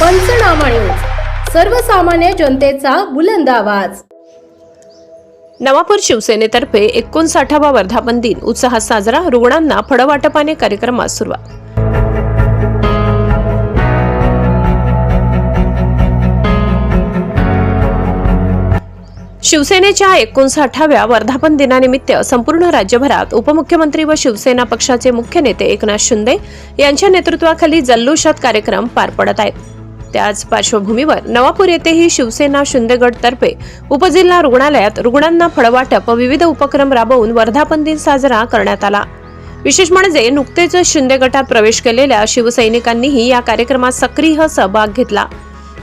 पंचनामा न्यूज. सर्वसामान्य जनतेचा बुलंद आवाज. नवापूर शिवसेनेतर्फे एकोणसाठावा वर्धापन दिन उत्साहात साजरा रुग्णांना फळवाटपाने कार्यक्रमास सुरुवात. शिवसेनेच्या एकोणसाठाव्या वर्धापन दिनानिमित्त संपूर्ण राज्यभरात उपमुख्यमंत्री व शिवसेना पक्षाचे मुख्य नेते एकनाथ शिंदे यांच्या नेतृत्वाखाली जल्लोषात कार्यक्रम पार पडत आहेत. त्याच पार्श्वभूमीवर. नवापूर येथेही शिवसेना शिंदेगड तर्फे उपजिल्हा रुग्णालयात रुग्णांना फळवाटप व विविध उपक्रम राबवून वर्धापन दिन साजरा करण्यात आला. विशेष म्हणजे नुकतेच शिंदे गटात प्रवेश केलेल्या शिवसैनिकांनीही या कार्यक्रमात सक्रिय सहभाग घेतला.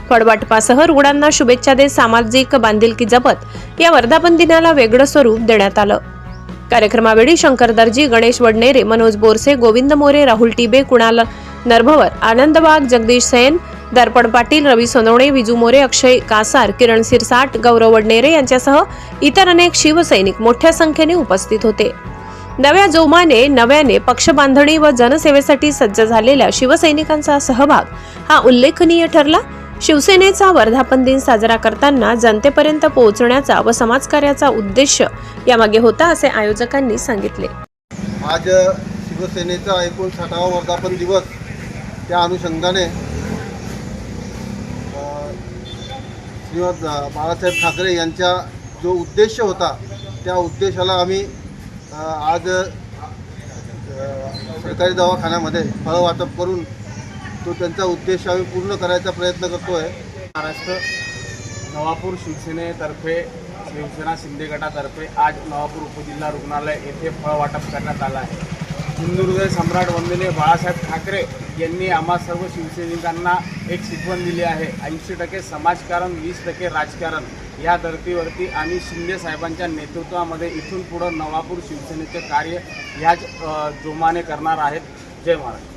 फळवाटपासह रुग्णांना शुभेच्छा देत सामाजिक बांधिलकी जपत या वर्धापन दिनाला वेगळं स्वरूप देण्यात आलं. कार्यक्रमावेळी शंकर दर्जी गणेश वडनेरे मनोज बोरसे गोविंद मोरे राहुल टिबे कुणाल नरभवर आनंद वाघ जगदीश सैन दर्पण पाटील रवी सोनवणे विजू मोरे अक्षय कासार किरण सिरसाट गौरव वडनेरे यांच्यासह इतर अनेक शिवसैनिक मोठ्या संख्येने उपस्थित होते. नव्या जोमाने नव्याने पक्षबांधणी व जनसेवेसाठी सज्ज झालेल्या शिवसैनिकांचा सहभाग हा उल्लेखनीय ठरला. शिवसेनेचा वर्धापन दिन साजरा करताना जनतेपर्यंत पोहोचण्याचा व समाजकार्याचा उद्देश यामागे होता असे आयोजकांनी सांगितले. आज शिवसेनेचा एकोणसाठावा वर्धापन दिवस त्या अनुषंगाने श्रीमद बाळासाहेब ठाकरे यांचा जो उद्देश होता त्या उद्देशाला आम्ही आज सरकारी दवाखान्यामध्ये फळं वाटप करून तो त्यांचा उद्देश आम्ही पूर्ण करायचा प्रयत्न करतो आहे महाराष्ट्र नवापूर शिवसेनेतर्फे शिवसेना शिंदे गटातर्फे आज नवापूर उपजिल्हा रुग्णालय येथे फळ वाटप करण्यात आलं आहे. हिंदुहृदय सम्राट वंदनीय बाळासाहेब ठाकरे यांनी आम्हा सर्व शिवसैनिकांना एक शिकवण दिली आहे. ऐंशी टक्के समाजकारण वीस टक्के राजकारण. या धर्तीवरती आम्ही शिंदे साहेबांच्या नेतृत्वामध्ये इथून पुढं नवापूर शिवसेनेचे कार्य ह्याच जोमाने करणार आहेत. जय महाराष्ट्र